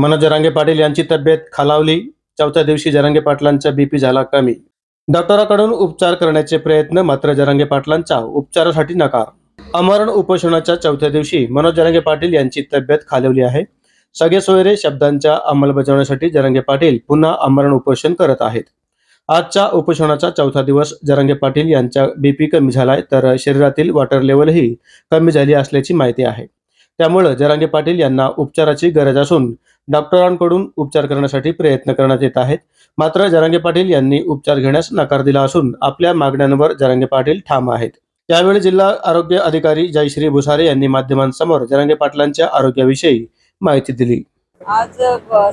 मनोज जरांगे पाटील यांची तब्येत खालावली. चौथ्या दिवशी जरांगे पाटलांचा बीपी झाला कमी. डॉक्टराकडून उपचार करण्याचे प्रयत्न मात्र जरांगे पाटलांचा. उपचारासाठी नकार. अमरण उपोषणाच्या चौथ्या दिवशी मनोज जरांगे पाटील यांची तब्येत खालवली आहे. सगळे सोयरे शब्दांच्या अंमलबजावणीसाठी जरांगे पाटील पुन्हा अमरण उपोषण करत आहेत. आजच्या उपोषणाचा चौथा दिवस जरांगे पाटील यांचा बीपी कमी झालाय तर शरीरातील वॉटर लेवलही कमी झाली असल्याची माहिती आहे. त्यामुळे जरांगे पाटील यांना उपचाराची गरज असून डॉक्टरांकडून उपचार करण्यासाठी प्रयत्न करण्यात येत आहेत. मात्र जरांगे पाटील यांनी उपचार घेण्यास नकार दिला असून आपल्या मागण्यांवर जरांगे पाटील ठाम आहेत. यावेळी जिल्हा आरोग्य अधिकारी जयश्री भुसारे यांनी माध्यमांसमोर जरांगे पाटलांच्या आरोग्याविषयी माहिती दिली. आज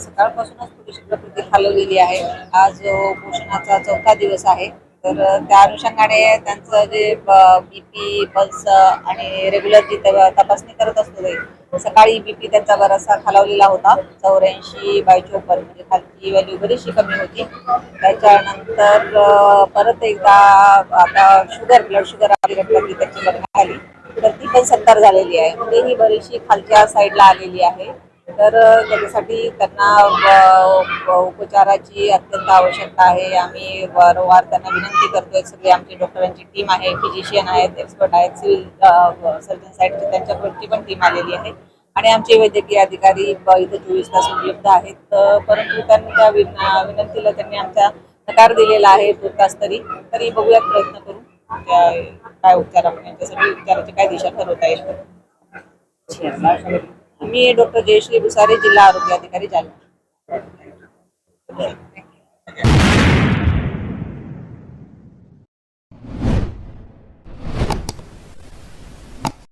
सकाळपासूनच थोडीशी प्रकृती खालवलेली आहे. आज उपोषणाचा चौथा दिवस आहे. तर त्या अनुषंगाने त्यांचं जे बीपी पल्स आणि रेग्युलर जी तपासणी करत असतो ते सकाळी बीपी त्यांचा बराचसा खालावलेला होता. चौऱ्याऐंशी बाय चोपन्न म्हणजे खालची व्हॅल्यू बरीचशी कमी होती. त्याच्यानंतर परत एकदा आता शुगर ब्लड शुगर आली रक्तातली त्याची बघण्यात आली तर ती पण सत्तर झालेली आहे. म्हणजे ही बरीचशी खालच्या साईडला आलेली आहे. तर त्याच्यासाठी त्यांना उपचाराची अत्यंत आवश्यकता आहे. आम्ही वारंवार त्यांना विनंती करतोय सगळी आमची डॉक्टरांची टीम आहे फिजिशियन आहेत एक्सपर्ट आहेत सिव्हिल सर्जन साईडची त्यांच्याकडची पण टीम आलेली आहे. आणि आमचे वैद्यकीय अधिकारी इथे चोवीस तास उपलब्ध आहेत. परंतु त्यांच्या विन- विनंतीला त्यांनी आमचा नकार दिलेला आहे तुर्तास तरी. तरी बघूयात प्रयत्न करू. त्या काय उपचार आपण यांच्यासाठी उपचाराची काय दिशा ठरवता येईल. मी डॉक्टर जयश्री भुसारे जिल्हा आरोग्य अधिकारी जालना.